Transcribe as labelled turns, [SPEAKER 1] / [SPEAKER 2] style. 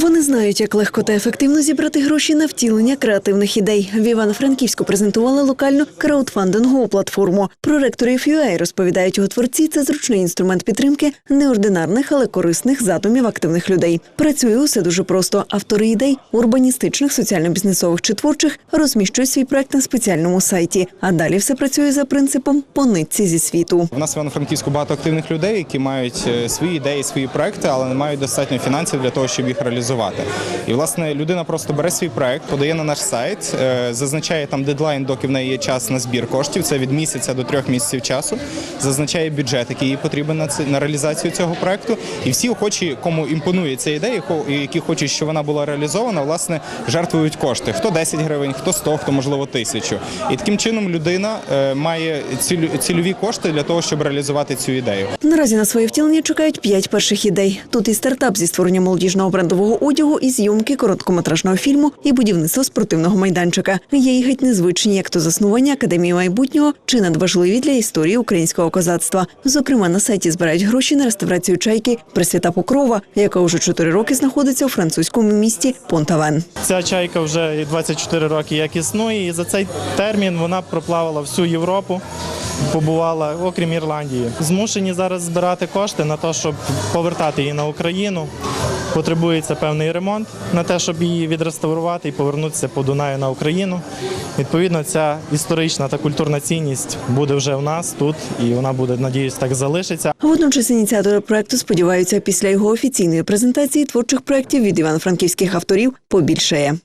[SPEAKER 1] Вони знають, як легко та ефективно зібрати гроші на втілення креативних ідей. В Івано-Франківську презентували локальну краудфандингову платформу. Про ректорів розповідають його творці. Це зручний інструмент підтримки неординарних, але корисних задумів активних людей. Працює усе дуже просто. Автори ідей урбаністичних, соціально-бізнесових чи творчих розміщують свій проект на спеціальному сайті. А далі все працює за принципом по нитці зі світу.
[SPEAKER 2] У нас в Івано-Франківську багато активних людей, які мають е, свої ідеї, свої проекти, але не мають достатньо фінансів для того, щоб їх реалізувати. І власне людина просто бере свій проект, подає на наш сайт, е, зазначає там дедлайн, доки в неї є час на збір коштів. Це від місяця до трьох місяців часу. Зазначає бюджет, який їй потрібен на це на реалізацію цього проекту. І всі охочі, кому імпонує ця ідея, які хочуть, щоб вона була реалізована, власне жертвують кошти. Хто 10 гривень, хто 100, хто можливо тисячу. І таким чином людина е, має цільові кошти для того, щоб реалізувати цю ідею.
[SPEAKER 1] Наразі на своє втілення чекають п'ять перших ідей. Тут і стартап зі створення молодіжного брендового одягу, і зйомки короткометражного фільму, і будівництво спортивного майданчика. Є й геть незвичні, як то заснування академії майбутнього, чи надважливі для історії українського козацтва. Зокрема, на сайті збирають гроші на реставрацію чайки Пресвята Покрова, яка уже чотири роки знаходиться у французькому місті Понтавен.
[SPEAKER 3] Ця чайка вже 24 роки як існує, і за цей термін вона проплавала всю Європу, побувала, окрім Ірландії. Змушені зараз збирати кошти на те, щоб повертати її на Україну. Потребується певний ремонт на те, щоб її відреставрувати і повернутися по Дунаю на Україну. Відповідно, ця історична та культурна цінність буде вже в нас тут, і вона буде, надіюсь, так залишиться.
[SPEAKER 1] Водночас ініціатори проекту сподіваються, після його офіційної презентації творчих проєктів від івано-франківських авторів побільшає.